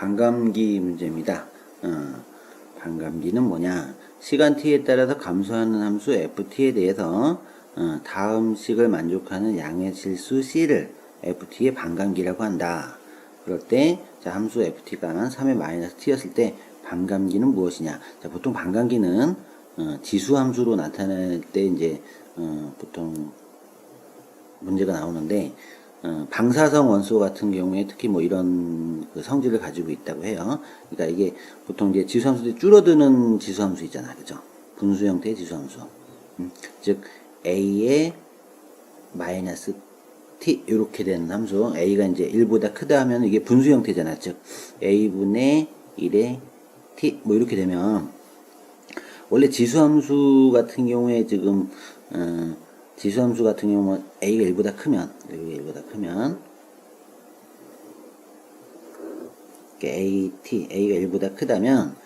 반감기 문제입니다. 어, 반감기는 뭐냐? 시간 t에 따라서 감소하는 함수 ft에 대해서 어, 다음 식을 만족하는 양의 실수 c를 ft의 반감기라고 한다. 그럴 때 자, 함수 ft가 3의 마이너스 t였을 때 반감기는 무엇이냐? 자, 보통 반감기는 어, 지수 함수로 나타낼 때 이제 어, 보통 문제가 나오는데 어, 방사성 원소 같은 경우에 특히 뭐 이런 그 성질을 가지고 있다고 해요. 그러니까 이게 보통 이제 지수함수들이 줄어드는 지수함수 있잖아, 그죠? 분수 형태의 지수함수. 음, 즉 a의 마이너스 t 이렇게 되는 함수 a가 이제 1보다 크다 하면 이게 분수 형태잖아, 즉 a분의 1의 t 뭐 이렇게 되면 원래 지수함수 같은 경우에 지금 어, 지수함수 같은 경우는 a가 1보다 크면 a가 1보다 크면 at a가 1보다 크다면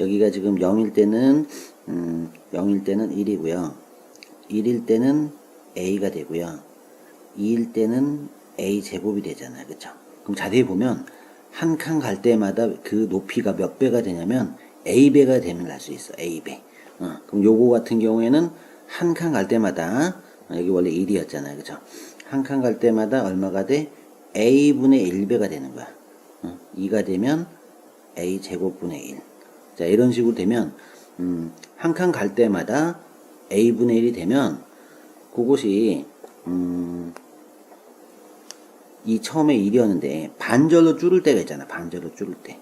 여기가 지금 0일 때는 음, 0일 때는 1이고요. 1일 때는 a가 되고요. 2일 때는 a 제곱이 되잖아요. 그쵸? 그럼 자세히 보면 한 칸 갈 때마다 그 높이가 몇 배가 되냐면 a배가 되면 날 수 있어. A배. 어, 그럼 요거 같은 경우에는 한 칸 갈 때마다 어, 여기 원래 1이었잖아요. 그죠? 한 칸 갈 때마다 얼마가 돼? A분의 1배가 되는 거야. 어, 2가 되면 a 제곱분의 1 자, 이런 식으로 되면, 음, 한 칸 갈 때마다 a분의 1이 되면, 그것이, 음, 이 처음에 1이었는데, 반절로 줄을 때가 있잖아. 반절로 줄을 때.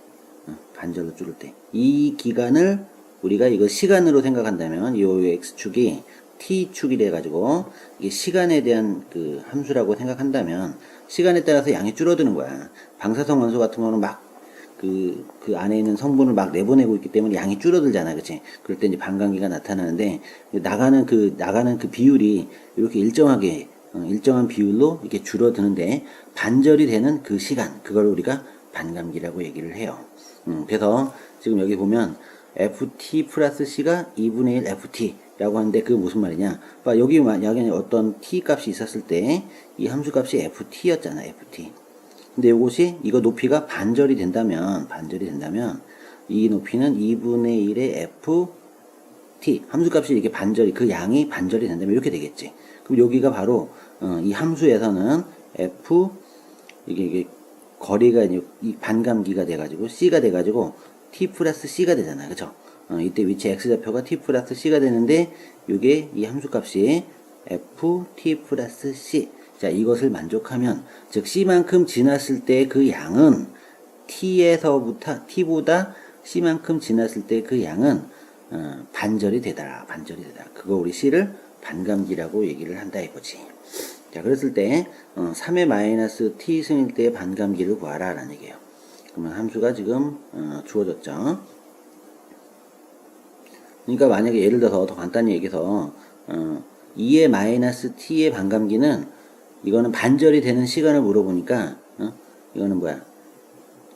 어, 반절로 줄을 때. 이 기간을 우리가 이거 시간으로 생각한다면, 이 x축이 t축이 돼가지고, 이게 시간에 대한 그 함수라고 생각한다면, 시간에 따라서 양이 줄어드는 거야. 방사성 원소 같은 거는 막 그, 그 안에 있는 성분을 막 내보내고 있기 때문에 양이 줄어들잖아. 그치? 그럴 때 이제 반감기가 나타나는데, 나가는 그, 나가는 그 비율이 이렇게 일정하게, 어, 일정한 비율로 이렇게 줄어드는데, 반절이 되는 그 시간, 그걸 우리가 반감기라고 얘기를 해요. 음, 그래서 지금 여기 보면, ft 플러스 c가 2분의 1 ft 라고 하는데, 그게 무슨 말이냐? 봐, 여기 만약에 어떤 t 값이 있었을 때, 이 함수 값이 ft였잖아, ft. 근데 이것이 이거 높이가 반절이 된다면 반절이 된다면 이 높이는 2분의 1의 f t 함수 값이 이렇게 반절이 그 양이 반절이 된다면 이렇게 되겠지. 그럼 여기가 바로 어, 이 함수에서는 f 이게, 이게 거리가 이 반감기가 돼가지고 c가 돼가지고 t 플러스 c가 되잖아요, 그렇죠? 어, 이때 위치 x 좌표가 t 플러스 c가 되는데 이게 이 함수값이 f t 플러스 c 자, 이것을 만족하면, 즉, C만큼 지났을 때 그 양은 T에서부터, T보다 C만큼 지났을 때 그 양은, 어, 반절이 되더라. 반절이 되더라. 그거 우리 C를 반감기라고 얘기를 한다 이거지. 자, 그랬을 때, 어, 3의 마이너스 T 승일 때의 반감기를 구하라. 라는 얘기예요. 그러면 함수가 지금, 어, 주어졌죠. 그러니까 만약에 예를 들어서 더 간단히 얘기해서, 어, 2의 마이너스 T의 반감기는 이거는 반절이 되는 시간을 물어보니까 어? 이거는 뭐야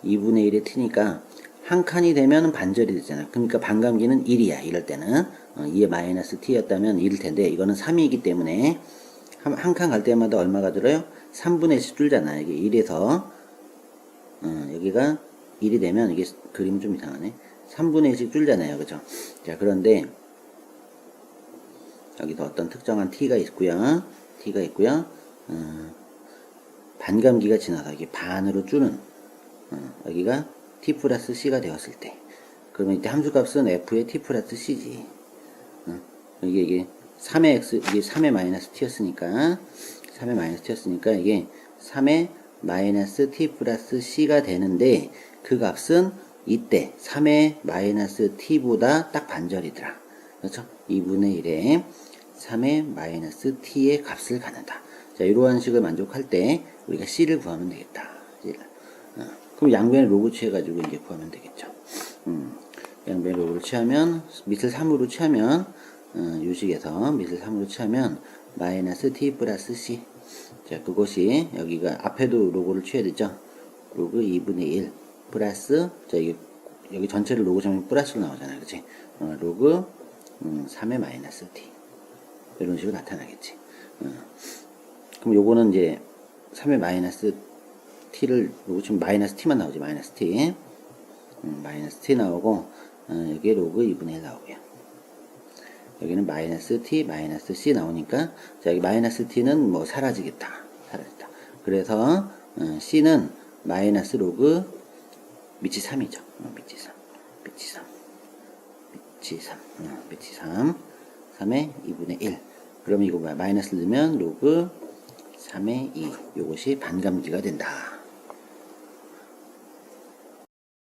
2분의 1의 t니까 한 칸이 되면 반절이 되잖아 그러니까 반감기는 1이야 이럴 때는 어, 2의 마이너스 t였다면 1일 텐데 이거는 3이기 때문에 한 칸 갈 때마다 얼마가 들어요? 3분의 1씩 줄잖아 이게 1에서 어, 여기가 1이 되면 이게 그림 좀 이상하네 3분의 1씩 줄잖아요. 그죠? 자 그런데 여기도 어떤 특정한 t가 있고요. t가 있고요. 어, 반감기가 지나서 이게 반으로 줄은 어, 여기가 t 플러스 c가 되었을 때. 그러면 이때 함수값은 f의 t 플러스 c지. 어, 이게 이게 3의 x 이게 3의 마이너스 t였으니까 3의 마이너스 t였으니까 이게 3의 마이너스 t 플러스 c가 되는데 그 값은 이때 3의 마이너스 t보다 딱 반절이더라 그렇죠 2분의 1에 3의 마이너스 t의 값을 갖는다 자, 이러한 식을 만족할 때 우리가 C를 구하면 되겠다. 어, 그럼 양변의 로그 취해가지고 이제 구하면 되겠죠. 음, 양변의 로그를 취하면 밑을 3으로 취하면 어, 유식에서 밑을 3으로 취하면 마이너스 t 플러스 c 자 그것이 여기가 앞에도 로그를 취해야 되죠. 로그 2분의 1 플러스 자 여기, 여기 전체를 로그 정면 플러스로 나오잖아요. 그치? 어, 로그 음, 3의 마이너스 t 이런 식으로 나타나겠지. 어. 그럼 요거는 이제 3의 마이너스 t를 요거 지금 마이너스 t만 나오지 마이너스 t 음, 마이너스 t 나오고 어, 여기 로그 2분의 1 나오고요. 여기는 마이너스 t 마이너스 c 나오니까 자 여기 마이너스 t는 뭐 사라지겠다 사라졌다 그래서 어, c는 마이너스 로그 밑이 3이죠. 어, 밑이 3 밑이 3 밑이 3 어, 밑이 3 3의 2분의 1 그럼 이거 뭐야? 마이너스 넣으면 로그 3의 2 요것이 반감기가 된다